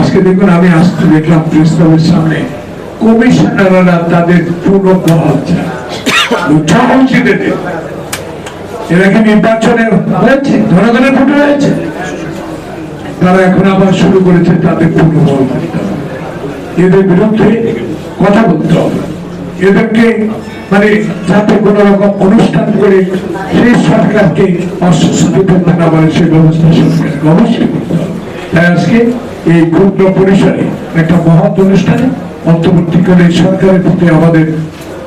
আজকে দেখুন, আমি আসতে দেখলাম প্রেস সামনে। কমিশনাররা তাদের চায় মুখ্যমন্ত্রীদের এরা কি নির্বাচনে হয়েছে? জনগণের ভোটে হয়েছে? তারা এখন আবার শুরু করেছে তাদের হবে এদের বিরুদ্ধে কথা বলতে হবে। এদেরকে মানে যাতে কোন রকম অনুষ্ঠান করে সেই সরকারকে অস্বস্তি করতে না পারে সেই ব্যবস্থা সরকারকে অবশ্যই করতে হবে। তাই আজকে এই ক্ষুদ্র পরিসরে একটা মহৎ অনুষ্ঠানে অন্তর্বর্তীকালে সরকারের প্রতি আমাদের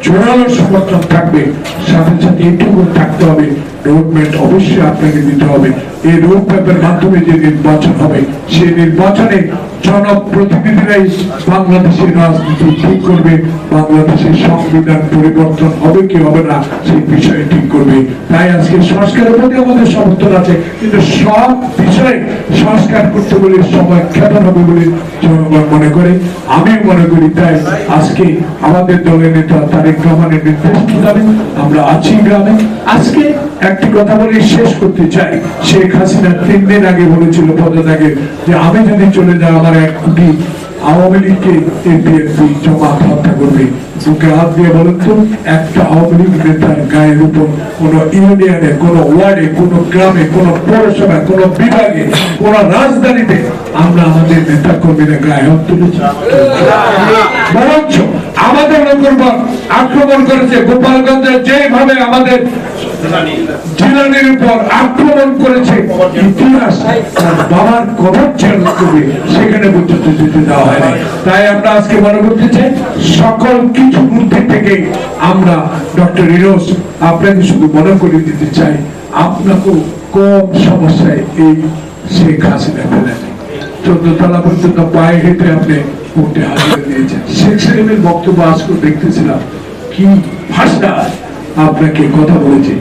জোরালো সমর্থন থাকবে। সাথে সাথে এটুকু থাকতে হবে। রোডম্যাপ অবশ্যই আপনাকে দিতে হবে। এই রোডম্যাপের মাধ্যমে যে নির্বাচন হবে, সেই নির্বাচনে জনপ্রতিনিধিরাই বাংলাদেশের রাজনীতি ঠিক করবে, বাংলাদেশের সংবিধান পরিবর্তন হবে কি হবে না, সেই বিষয়ে ঠিক করবে। তাই আজকে সংস্কারের প্রতি আমাদের সমর্থন আছে, কিন্তু সব বিষয়ে সংস্কার করতে বলে সময় খেতান হবে বলে জনগণ মনে করে। আমি মনে করি তাই আজকে আমাদের দলের নেতা তারেক রহমানের নির্দেশ মোতাবে আমরা আছি গ্রামে। আজকে একটি কথা বলে শেষ করতে চাই, শেখ হাসিনা তিন দিন আগে বলেছিল পদত্যাগে যে আমি যদি চলে যাই কোটি আওয়ামী লীগকে হত্যা করবে। হাত দিয়ে তো, একটা আওয়ামী লীগ নেতার গায়ের উপর কোন ইউনিয়নে, কোন ওয়ার্ডে, কোন গ্রামে, কোন পৌরসভায়, কোন বিভাগে, কোন রাজধানীতে আমরা আমাদের নেতা কর্মীরা গায়ে হাত বরঞ্চ আমাদের লোকের আক্রমণ করেছে গোপালগঞ্জের যেভাবে আমাদের জিলানির উপর আক্রমণ করেছে ইতিহাস। তার বাবার কবর ছেড়ে করবে সেখানে পর্যন্ত যেতে দেওয়া হয় তাই আমরা আজকে মনে করতে চাই সকল কিছু মধ্যে থেকে আমরা ডক্টর ইরোস আপনাকে শুধু মনে করে দিতে চাই আপনাকেও কম সমস্যায় এই শেখ হাসিনা ফেলেন। চোদ্দ তলা পর্যন্ত পায়ে হেঁটে আপনি উঠে হাজিরা দিয়েছেন। শেখ সাহেবের বক্তব্য আজকে দেখতেছিলাম। কি ভাষা আপনাকে কথা বলেছে।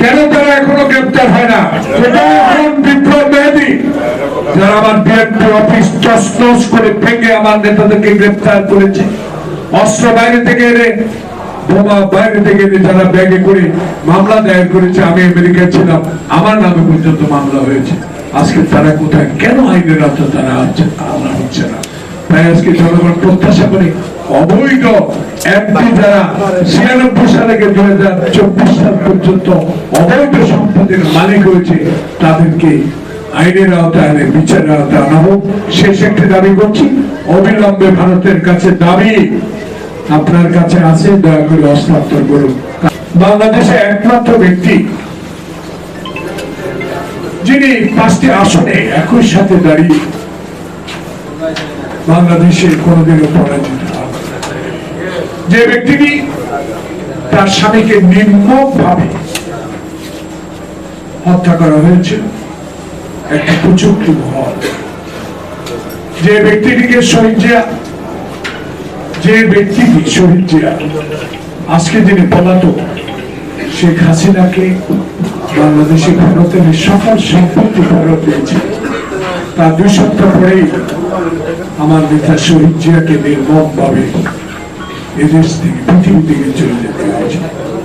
কেন তারা এখনও গ্রেপ্তার হয় না? এটা এখন বিপ্লব মেহেদি। যারা আমার বিএনপি অফিস তসনস করে ভেঙে আমার নেতাদেরকে গ্রেপ্তার করেছে। অস্ত্র বাইরে থেকে এনে, বোমা বাইরে থেকে এনে যারা ব্যাগে করে মামলা দায়ের করেছে, আমি আমেরিকায় ছিলাম। আমার নামে পর্যন্ত মামলা হয়েছে। আজকে তারা কোথায়? কেন আইনের রাস্তা তারা আছে আনা হচ্ছে না। তাই আজকে জনগণ প্রত্যাশা করে অবৈধ এমপি যারা ছিয়ানব্বই সাল দুই হাজার চব্বিশ সাল পর্যন্ত অবৈধ সম্পত্তির মালিক হয়েছে, তাদেরকে আইনের আওতায় আনে, বিচারের আওতায় আনা হোক শেষ একটি দাবি করছি, অবিলম্বে ভারতের কাছে দাবি আপনার কাছে আছে, দয়া করে হস্তান্তর করুন বাংলাদেশে একমাত্র ব্যক্তি যিনি পাঁচটি আসনে একই সাথে দাঁড়িয়ে বাংলাদেশে কোনোদিনও পরাজিত। যে ব্যক্তিটি তার স্বামীকে নির্মম ভাবে হত্যা করা হয়েছে একটা প্রচুক্তি মহল যে ব্যক্তিটিকে শহীদ জিয়া, যে ব্যক্তিটি শহীদ জিয়া আজকে যিনি পলাতক, শেখ হাসিনাকে বাংলাদেশে ভারতের সকল সম্পত্তি ফেরত দিয়েছে। তার দুই সপ্তাহ পরেই আমার নেতা শহীদ জিয়াকে নির্মম ভাবে এদেশ থেকে, পৃথিবী থেকে চলে যেতে হয়েছে।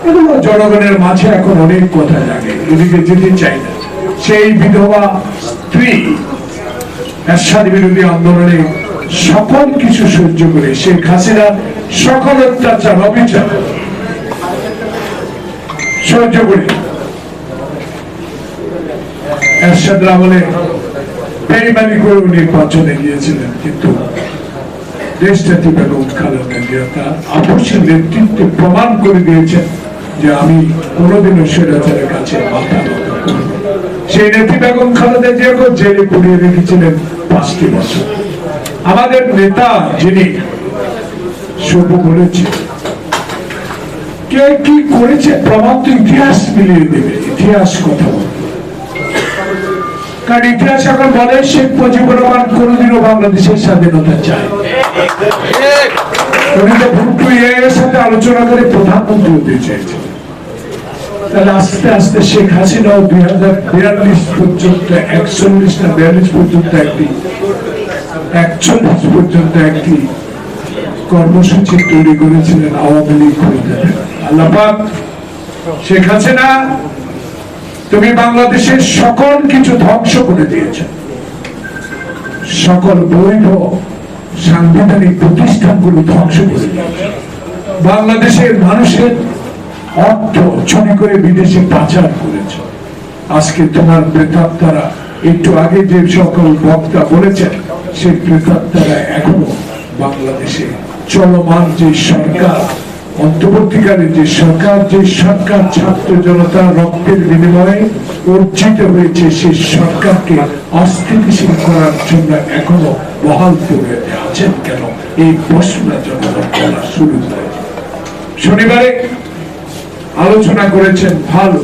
এগুলো জনগণের মাঝে এখন অনেক কথা জাগে, এদিকে যেতে চাই না। সেই বিধবা স্ত্রী এরশাদ বিরোধী আন্দোলনে সকল কিছু সহ্য করে শেখ হাসিনা সকল অত্যাচার, অবিচার সহ্য করে। এরশাদ আমলে বেইমানি করে নির্বাচনে গিয়েছিলেন, কিন্তু দেশজাতি বেগম খালেদা জিয়া তার আপসের নেতৃত্বে প্রমাণ করে দিয়েছেন যে আমি কোনোদিনও স্বৈরাচারের কাছে মাথা নত সেই নেত্রী বেগম খালেদা জিয়াকে জেলে পুড়িয়ে রেখেছিলেন পাঁচটি বছর। আমাদের নেতা যিনি শুভ বলেছে, কে কি করেছে প্রমাণ তো ইতিহাস মিলিয়ে দেবে, ইতিহাস কথা বলবে কারণ ইতিহাস এখন বলে শেখ মুজিবুর রহমান কোনোদিনও বাংলাদেশের স্বাধীনতা চায় ভুট্টু এর সাথে আলোচনা করে প্রধানমন্ত্রী হতে তাহলে আস্তে আস্তে শেখ হাসিনাও দুই হাজার বিয়াল্লিশ পর্যন্ত একচল্লিশ না বিয়াল্লিশ পর্যন্ত একটি, একচল্লিশ পর্যন্ত একটি কর্মসূচি তৈরি করেছিলেন আওয়ামী লীগ আল্লাপাক শেখ হাসিনা তুমি বাংলাদেশের সকল কিছু ধ্বংস করে দিয়েছ। সকল বৈধ, সাংবিধানিক প্রতিষ্ঠানগুলো ধ্বংস করে বাংলাদেশের মানুষের অর্থ চুরি করে বিদেশে পাচার করেছ। আজকে তোমার প্রেতাত্মারা একটু আগে যে সকল বক্তা বলেছেন, সেই প্রেতাত্মারা এখনও বাংলাদেশে চলমান যে সরকার অন্তর্বর্তীকালে যে সরকার যে সরকার ছাত্র জনতা রক্তের বিনিময়ে অর্জিত হয়েছে, সেই সরকারকে অস্থিতিশীল করার জন্য এখনও বহাল করে আছেন কেন? এই প্রশ্নটা জনগণ করা শুরু শনিবারে আলোচনা করেছেন ভালো।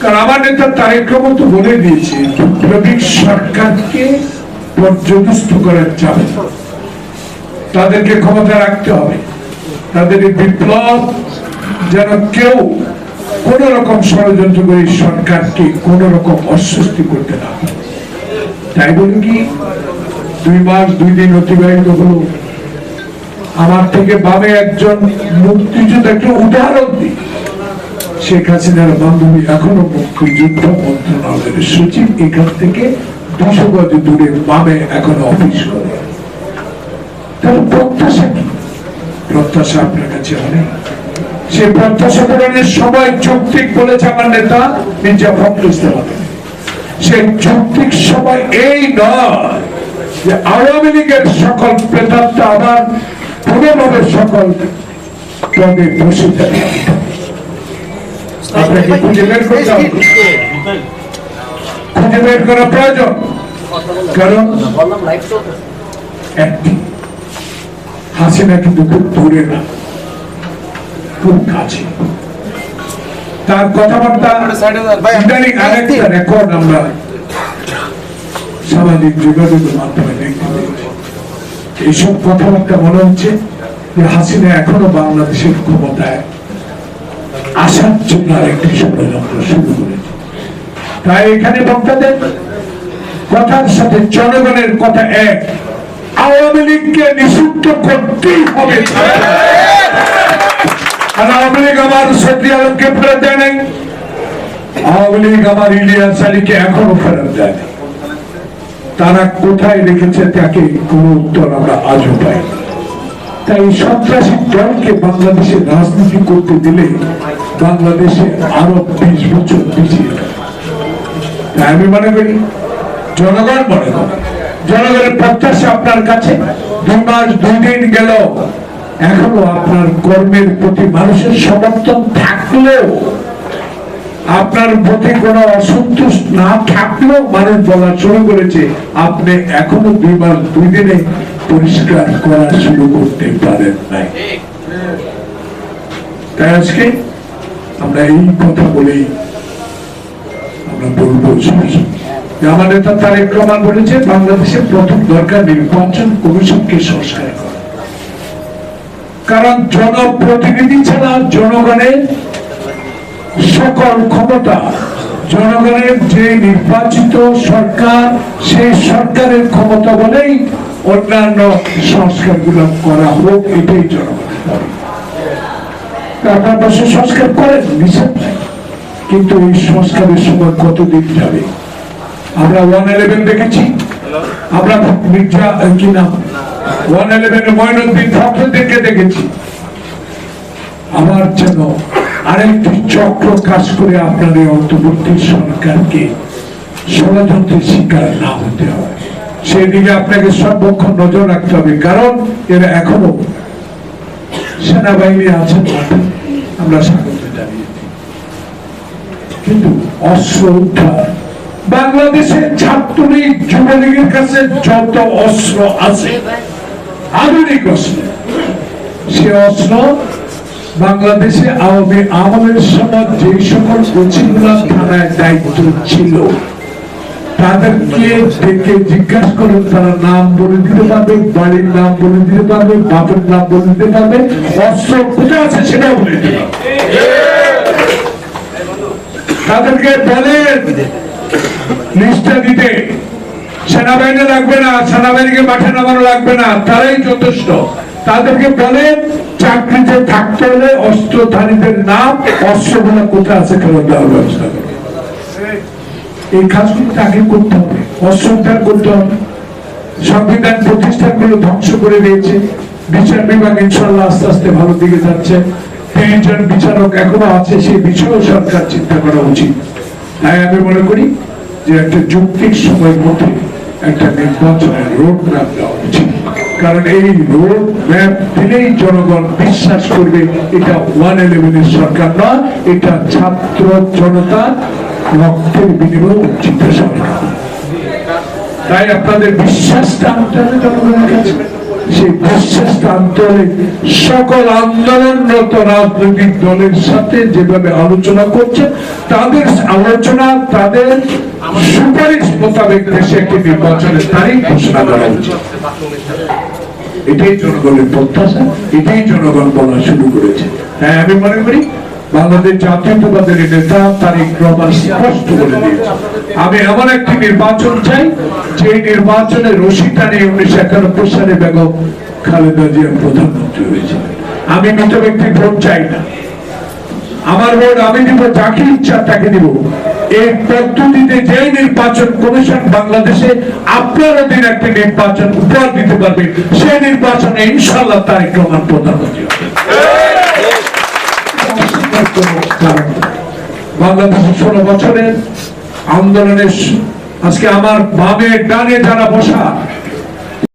কারণ আমার নেতা তারেক রহমান তো বলে দিয়েছে, বিপ্লবী সরকারকে পর্যদস্ত করা যাবে তাদেরকে ক্ষমতা রাখতে হবে। তাদের এই বিপ্লব যেন কেউ কোন রকম ষড়যন্ত্র করে সরকারকে কোন রকম অস্বস্তি করতে না তাই বলি কি, দুই মাস, দুই দিন অতিবাহিত হলো। আমার থেকে বামে একজন মুক্তিযোদ্ধা একটা উদাহরণ দিই শেখ হাসিনার বান্ধবী এখনও মুক্তিযুদ্ধ মন্ত্রণালয়ের সচিব। এখান থেকে দুশো গজ দূরে বামে এখনও অফিস করে। তাহলে প্রত্যাশা কি? প্রত্যাশা আপনার কাছে অনেক। সে প্রত্যাশা পূরণের সময় যৌক্তিক বলেছে আমার নেতা মির্জা ফখরুল ইসলাম। সে যৌক্তিক সময় এই নয় যে আওয়ামী লীগের সকল প্রেতাত্মা আবার পুনর্ভাবে সকল পদে বসে থাকে আপনাকে খুঁজে বের করতে হবে। খুঁজে বের করা প্রয়োজন। কারণ একটি হাসিনা কিন্তু খুব দূরে না খুব কাছে। তার কথাবার্তা ইদানিং আরেকটা রেকর্ড আমরা সামাজিক যোগাযোগের মাধ্যমে দেখতে পেয়েছি। এইসব কথাবার্তা মনে হচ্ছে যে হাসিনা এখনও বাংলাদেশের ক্ষমতায় আসার জন্য আরেকটি ষড়যন্ত্র শুরু করেছে। তাই এখানে বক্তাদের কথার সাথে জনগণের কথা এক। আওয়ামী লীগকে নিষিদ্ধ করতেই হবে। আওয়ামী লীগ আমার সত্যি আলমকে ফেরত দেয় নাই। আওয়ামী লীগ আমার ইলিয়াস আলীকে এখনও ফেরত দেয়। তারা কোথায় রেখেছে তাকে কোন উত্তর আমরা আজও পাই তাই সন্ত্রাসী দলকে বাংলাদেশে রাজনীতি করতে দিলে বাংলাদেশে আরও বিশ বছর পিছিয়ে আমি মনে করি, জনগণ মনে করে। জনগণের প্রত্যাশা আপনার কাছে? দুই মাস দুই দিন গেল, এখনও আপনার কর্মের প্রতি মানুষের সমর্থন থাকলেও, আপনার প্রতি কোনো অসন্তোষ না থাকলেও মানুষ বলা শুরু করেছে, আপনি এখনও দুই মাস দুই দিনে পরিষ্কার করা শুরু করতে পারেন নাই। তাই আজকে আমরা এই কথা বলেই আমরা বলব নেতা তারেক রহমান বলেছে বাংলাদেশের প্রথম দরকার নির্বাচন কমিশনকে সংস্কার করা। কারণ জনপ্রতিনিধি ছাড়া জনগণের সকল ক্ষমতা, জনগণের যে নির্বাচিত সরকার, সেই সরকারের ক্ষমতা বলেই অন্যান্য সংস্কারগুলো করা হোক, এটাই আপনার পাশে সংস্কার করেন, নিষেধ কিন্তু এই সংস্কারের সময় কতদিন যাবে? আমরা ওয়ান ইলেভেন দেখেছি। আমরা মির্জা কি নাম? ওয়ান ইলেভেন ময়নুদ্দিন ফখরুদ্দিনকে দেখেছি। আমার যেন আরেকটি চক্র কাজ করে আপনার এই অন্তর্বর্তী সরকারকে ষড়যন্ত্রের শিকার না হতে হয়। সেদিকে আপনাকে সর্বক্ষণ নজর রাখতে হবে কারণ এরা এখনও সেনাবাহিনী আছে আমরা স্বাগত জানিয়েছি। কিন্তু অস্ত্র উদ্ধার বাংলাদেশের ছাত্রলীগ যুবলীগের কাছে যত অস্ত্র আছে, আধুনিক অস্ত্র, সে অস্ত্র বাংলাদেশে আওয়ামী আমলের সময় যে সকল কোচিংগুলা থানায় দায়িত্ব ছিল তাদেরকে ডেকে জিজ্ঞাসা করুন, তারা নাম বলে দিতে পারবে, বাড়ির নাম বলে দিতে পারবে, বাপের নাম বলে দিতে পারবে, অস্ত্র কোথায় আছে সেটাও বলে দিতে পারবে। তাদেরকে বলেন লিস্টটা দিতে। সেনাবাহিনী লাগবে না, সেনাবাহিনীকে মাঠে নামানো লাগবে না, তারাই যথেষ্ট। তাদেরকে বলেন চাকরিতে থাকতে হলে অস্ত্রধারীদের নাম অস্ত্রগুলো কোথায় আছে ফেরত দেওয়ার ব্যবস্থা। এই কাজগুলো আগে করতে হবে। অস্ত্রোদ্ধার করতে হবে। সংবিধান প্রতিষ্ঠানগুলো ধ্বংস করে দিয়েছে। বিচার বিভাগ ইনশাল্লাহ আস্তে আস্তে ভালো দিকে যাচ্ছে। তিনজন বিচারক এখনও আছে, সেই বিষয়েও সরকার চিন্তা করা উচিত। তাই আমি মনে করি যে একটা যৌক্তিক সময়ের মধ্যে একটা নির্বাচনের রোড ম্যাপ দেওয়া উচিত। কারণ এই রোড ম্যাপ দিলেই জনগণ বিশ্বাস করবে এটা ওয়ান ইলেভেনের সরকার নয়, এটা ছাত্র জনতা রক্তের বিনিময়ে উচিত সরকার। তাই আপনাদের বিশ্বাসটা আনতে জনগণের কাছে সেই আনতে হলে সকল আন্দোলনরত রাজনৈতিক দলের সাথে যেভাবে আলোচনা করছে, তাদের আলোচনা, তাদের সুপারিশ মোতাবেক দেশে একটি নির্বাচনের তারিখ ঘোষণা করা উচিত এটাই জনগণের প্রত্যাশা, এটাই জনগণ বলা শুরু করেছে। হ্যাঁ আমি মনে করি বাংলাদেশ জাতীয়তাবাদের নেতা তারিক রহমান স্পষ্ট বলে দিয়েছে আমি এমন একটি নির্বাচন চাই যে নির্বাচনে রশিটা নিয়ে উনিশশো একানব্বই সালে বেগম খালেদা জিয়া প্রধানমন্ত্রী হয়েছিলেন আমি মৃত ব্যক্তির ভোট চাই না। আমার ভোট আমি দিব, যাকে ইচ্ছা তাকে দিব। এই পদ্ধতিতে যে নির্বাচন কমিশন বাংলাদেশে আপনার অধীন একটি নির্বাচন উপহার দিতে পারবে সেই নির্বাচনে ইনশাল্লাহ তারেক রহমান প্রধানমন্ত্রী হবে বাংলাদেশের বছরের আন্দোলনের আজকে আমার বামে ডানে যারা বসা